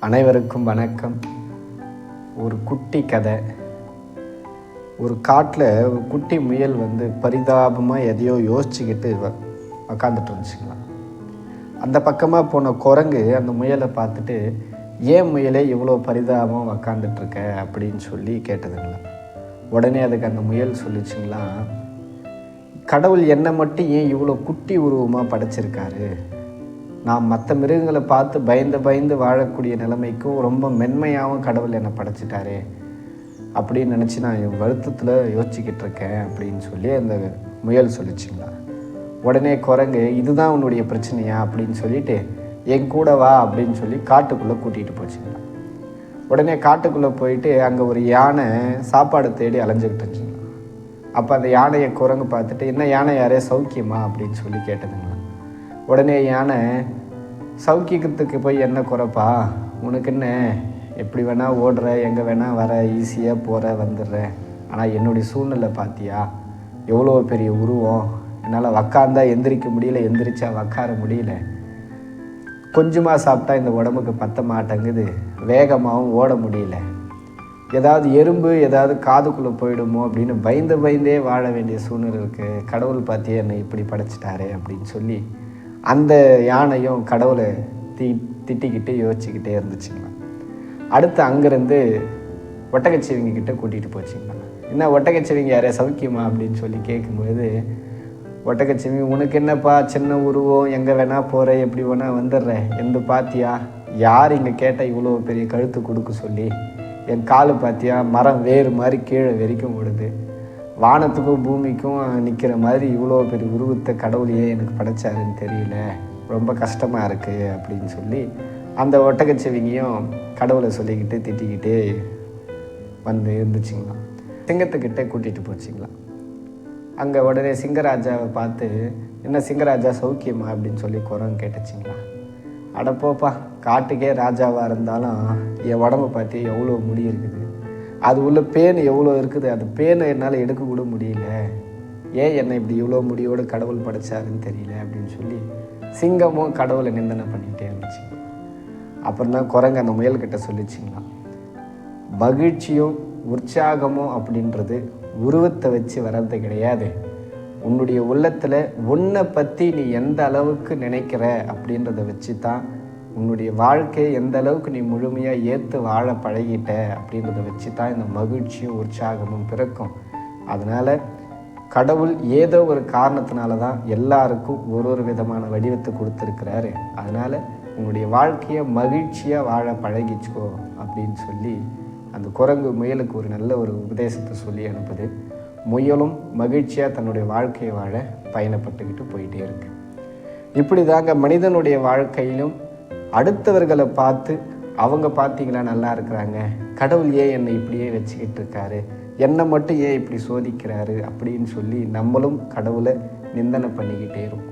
அனைவருக்கும் வணக்கம். ஒரு குட்டி கதை. ஒரு காட்டில் ஒரு குட்டி முயல் வந்து பரிதாபமாக எதையோ யோசிச்சுக்கிட்டு வ- உக்காந்துட்டு இருந்துச்சுங்களாம் அந்த பக்கமாக போன குரங்கு அந்த முயலை பார்த்துட்டு ஏன் முயலே இவ்வளோ பரிதாபம் உக்காந்துட்டுருக்க அப்படின்னு சொல்லி கேட்டதுங்களாம் உடனே அதுக்கு அந்த முயல் சொல்லிச்சுங்களாம் கடவுள் என்னை மட்டும் ஏன் இவ்வளோ குட்டி உருவமாக படைச்சிருக்காரு? நான் மற்ற மிருகங்களை பார்த்து பயந்து பயந்து வாழக்கூடிய நிலைமைக்கும் ரொம்ப மென்மையாகவும் கடவுள் என்னை படைச்சிட்டாரே அப்படின்னு நினச்சி நான் என் வருத்தத்தில் யோசிச்சுக்கிட்டு இருக்கேன் அப்படின்னு சொல்லி அந்த முயல் சொல்லிச்சிங்களா? உடனே குரங்கு இதுதான் உன்னுடைய பிரச்சனையா? அப்படின்னு சொல்லிட்டு என் கூட வா அப்படின்னு சொல்லி காட்டுக்குள்ளே கூட்டிகிட்டு போச்சுங்களா? உடனே காட்டுக்குள்ளே போயிட்டு அங்கே ஒரு யானை சாப்பாடு தேடி அலைஞ்சிக்கிட்டு இருந்துச்சுங்களா? அப்போ அந்த யானையை குரங்கு பார்த்துட்டு என்ன யானை யாரே சௌக்கியமா? அப்படின்னு சொல்லி கேட்டதுங்களா? உடனே யானை சவுக்கியத்துக்கு போய் என்ன குறைப்பா? உனக்கு என்ன எப்படி வேணால் ஓடுற எங்கே வேணால் வர ஈஸியாக போகிற வந்துடுற. ஆனால் என்னுடைய சூழ்நிலை பார்த்தியா எவ்வளோ பெரிய உருவம்? என்னால் உக்காந்தா எந்திரிக்க முடியல எந்திரிச்சா உக்கார முடியல. கொஞ்சமாக சாப்பிட்டா இந்த உடம்புக்கு பத்த மாட்டேங்குது வேகமாகவும் ஓட முடியல. ஏதாவது எறும்பு ஏதாவது காதுக்குள்ளே போயிடுமோ அப்படின்னு பயந்து பயந்தே வாழ வேண்டிய சூழ்நிலை இருக்குது கடவுள் பார்த்தியே என்னை இப்படி படைச்சிட்டாரே அப்படின்னு சொல்லி அந்த யானையும் கடவுளை தீ திட்டிக்கிட்டு யோசிச்சுக்கிட்டே இருந்துச்சுங்களாம் அடுத்து அங்கேருந்து ஒட்டகச்சிவிங்க கிட்ட கூட்டிகிட்டு போச்சுங்களா என்ன ஒட்டகச்சிவிங்க யாரே சௌக்கியமா அப்படின்னு சொல்லி கேட்கும்போது ஒட்டகச்சிவிங்க உனக்கு என்னப்பா சின்ன உருவம்? எங்கே வேணால் போகிற எப்படி வேணால் வந்துடுற. எந்த பாத்தியா? யார் இங்கே கேட்டால் இவ்வளோ பெரிய கழுத்து கொடுக்க சொல்லி என் காலு பாத்தியா? மரம் வேறு மாதிரி கீழே வரைக்கும் விடுது வானத்துக்கும் பூமிக்கும் நிற்கிற மாதிரி இவ்வளோ பெரிய உருவத்தை கடவுளையே எனக்கு படைச்சாருன்னு தெரியல. ரொம்ப கஷ்டமாக இருக்குது அப்படின்னு சொல்லி அந்த ஒட்டகச்சிவிங்கியும் கடவுளை சொல்லிக்கிட்டு திட்டிக்கிட்டே வந்து இருந்துச்சுங்களாம். சிங்கத்துக்கிட்ட கூட்டிகிட்டு போச்சுங்களாம். அங்கே உடனே சிங்கராஜாவை பார்த்து என்ன சிங்கராஜா சௌக்கியமா? அப்படின்னு சொல்லி குரம் கேட்டுச்சிங்களா அடப்போப்பா காட்டுக்கே ராஜாவாக இருந்தாலும் என் உடம்பை பார்த்து எவ்வளோ முடி இருக்குது. அது உள்ள பேன் எவ்வளோ இருக்குது? அது பேனை என்னால் எடுக்க கூட முடியல. ஏன் என்னை இப்படி இவ்வளோ முடியோடு கடவுள் படைச்சாருன்னு தெரியல அப்படின்னு சொல்லி சிங்கமும் கடவுளை நிந்தனை பண்ணிக்கிட்டே இருந்துச்சு. அப்புறம் தான் குரங்கு அந்த முயல்கிட்ட சொல்லிச்சிங்களாம். மகிழ்ச்சியும் உற்சாகமும் அப்படின்றது உருவத்தை வச்சு வர்றது கிடையாது. உன்னுடைய உள்ளத்தில் உன்னை பற்றி நீ எந்த அளவுக்கு நினைக்கிற? அப்படின்றத வச்சு தான் உன்னுடைய வாழ்க்கையை எந்த அளவுக்கு நீ முழுமையாக ஏற்று வாழ பழகிட்ட அப்படின்றத வச்சு தான் இந்த மகிழ்ச்சியும் உற்சாகமும் பிறக்கும். அதனால் கடவுள் ஏதோ ஒரு காரணத்தினால தான் எல்லாருக்கும் ஒரு ஒரு விதமான வடிவத்தை கொடுத்துருக்கிறாரு. அதனால் உன்னுடைய வாழ்க்கையை மகிழ்ச்சியாக வாழ பழகிச்சுக்கோ அப்படின்னு சொல்லி அந்த குரங்கு முயலுக்கு ஒரு நல்ல ஒரு உபதேசத்தை சொல்லி அனுப்புது. முயலும் மகிழ்ச்சியாக தன்னுடைய வாழ்க்கையை வாழ பயணப்பட்டுக்கிட்டு போயிட்டே இருக்கு. இப்படி தாங்க மனிதனுடைய வாழ்க்கையிலும் அடுத்தவர்களை பார்த்து அவங்க பார்த்தீங்களா? நல்லா இருக்கிறாங்க. கடவுள் ஏன் என்னை இப்படியே வச்சுக்கிட்டு இருக்காரு? என்னை மட்டும் ஏன் இப்படி சோதிக்கிறாரு? அப்படின்னு சொல்லி நம்மளும் கடவுளை நிந்தனை பண்ணிக்கிட்டே இருக்கும்.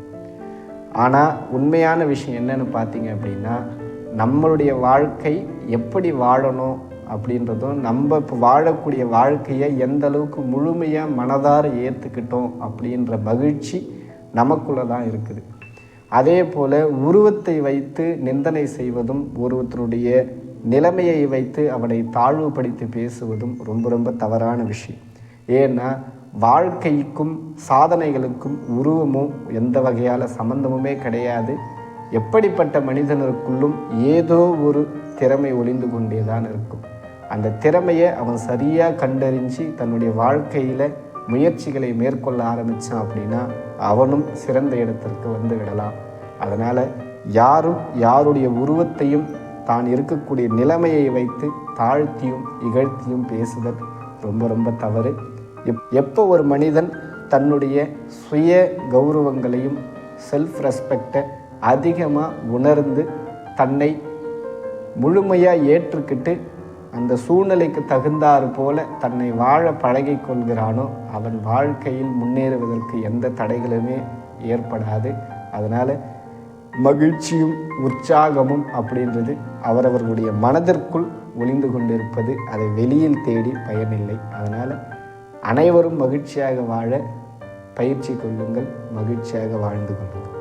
ஆனால் உண்மையான விஷயம் என்னென்னு பார்த்தீங்க அப்படின்னா நம்மளுடைய வாழ்க்கை எப்படி வாழணும் அப்படின்றதும் நம்ம இப்போ வாழக்கூடிய வாழ்க்கையை எந்த அளவுக்கு முழுமையாக மனதார ஏற்றுக்கிட்டோம் அப்படின்ற மகிழ்ச்சி நமக்குள்ளே தான் இருக்குது. அதே போல் உருவத்தை வைத்து நிந்தனை செய்வதும் ஒருவருடைய நிலைமையை வைத்து அவனை தாழ்வுபடுத்தி பேசுவதும் ரொம்ப ரொம்ப தவறான விஷயம். ஏன்னா வாழ்க்கைக்கும் சாதனைகளுக்கும் உருவமும் எந்த வகையால் சம்பந்தமுமே கிடையாது. எப்படிப்பட்ட மனிதனுக்குள்ளும் ஏதோ ஒரு திறமை ஒளிந்து கொண்டே தான் இருக்கும். அந்த திறமையை அவன் சரியாக கண்டறிஞ்சு தன்னுடைய வாழ்க்கையில் முயற்சிகளை மேற்கொள்ள ஆரம்பித்தான் அப்படின்னா அவனும் சிறந்த இடத்திற்கு வந்து விடலாம். அதனால் யாரும் யாருடைய உருவத்தையும் தான் இருக்கக்கூடிய நிலைமையை வைத்து தாழ்த்தியும் இகழ்த்தியும் பேசுதல் ரொம்ப ரொம்ப தவறு. எப் எப்போ ஒரு மனிதன் தன்னுடைய சுய கௌரவங்களையும் செல்ஃப் ரெஸ்பெக்டை அதிகமாக உணர்ந்து தன்னை முழுமையாக ஏற்றுக்கிட்டு அந்த சூழ்நிலைக்கு தகுந்தாறு போல தன்னை வாழ பழகி கொள்கிறானோ அவன் வாழ்க்கையில் முன்னேறுவதற்கு எந்த தடைகளுமே ஏற்படாது. அதனால் மகிழ்ச்சியும் உற்சாகமும் அப்படின்றது அவரவர்களுடைய மனதிற்குள் ஒளிந்து கொண்டிருப்பது அதை வெளியில் தேடி பயனில்லை. அதனால் அனைவரும் மகிழ்ச்சியாக வாழ பயிற்சி கொள்ளுங்கள் மகிழ்ச்சியாக வாழ்ந்து கொள்ளுங்கள்.